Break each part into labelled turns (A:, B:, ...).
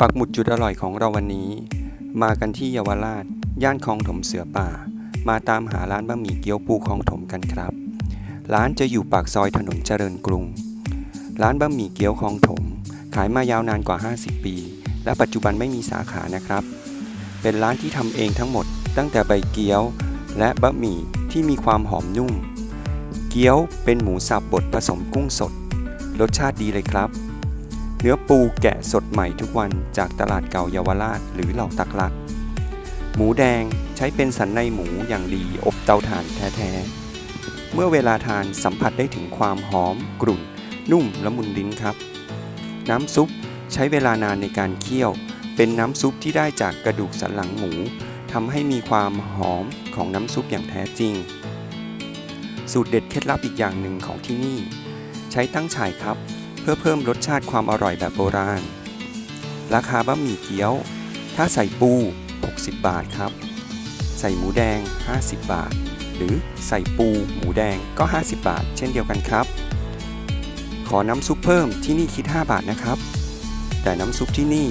A: ปักหมุดจุดอร่อยของเราวันนี้ มากันที่เยาวราช ย่านคลองถมเสือป่า มาตามหาร้านบะหมี่เกี๊ยวปูคลองถมกันครับ ร้านจะอยู่ปากซอยถนนเจริญกรุง ร้านบะหมี่เกี๊ยวคลองถม ขายมายาวนานกว่า 50 ปี และปัจจุบันไม่มีสาขานะครับ เป็นร้านที่ทำเองทั้งหมด ตั้งแต่ใบเกี๊ยว และบะหมี่ที่มีความหอมนุ่ม เกี๊ยวเป็นหมูสับบดผสมกุ้งสด รสชาติดีเลยครับ เนื้อปูแกะสดใหม่ทุกวันจากตลาดเก่าเยาวราชหรือเหล่าตักลัก หมูแดงใช้เป็นสันในหมูอย่างดีอบเตาถ่านแท้ๆ เมื่อเวลาทานสัมผัสได้ถึงความหอมกรุ่น นุ่มละมุนลิ้นครับ น้ำซุปใช้เวลานานในการเคี่ยว เป็นน้ำซุปที่ได้จากกระดูกสันหลังหมูทำให้มีความหอมของน้ำซุปอย่างแท้จริง สูตรเด็ดเคล็ดลับอีกอย่างหนึ่งของที่นี่ ใช้ตั้งฉ่ายครับ เพื่อเพิ่มรสชาติความอร่อยแบบโบราณ ราคาบะหมี่เกี๊ยว ถ้าใส่ปู 60 บาทครับ ใส่หมูแดง 50 บาท หรือใส่ปูหมูแดงก็ 50 บาท เช่นเดียวกันครับ ขอน้ำซุปเพิ่มที่นี่คิด 5 บาทนะครับ แต่น้ำซุปที่นี่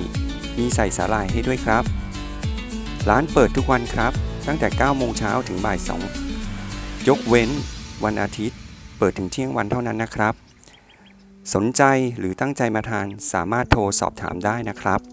A: มีใส่สาหร่ายให้ด้วยครับ ร้านเปิดทุกวันครับ ตั้งแต่ 9 โมงเช้าถึงบ่าย 2 ยกเว้นวันอาทิตย์ เปิดถึงเที่ยงวันเท่านั้นนะครับ สนใจหรือตั้งใจมาทานสามารถโทรสอบถามได้นะครับ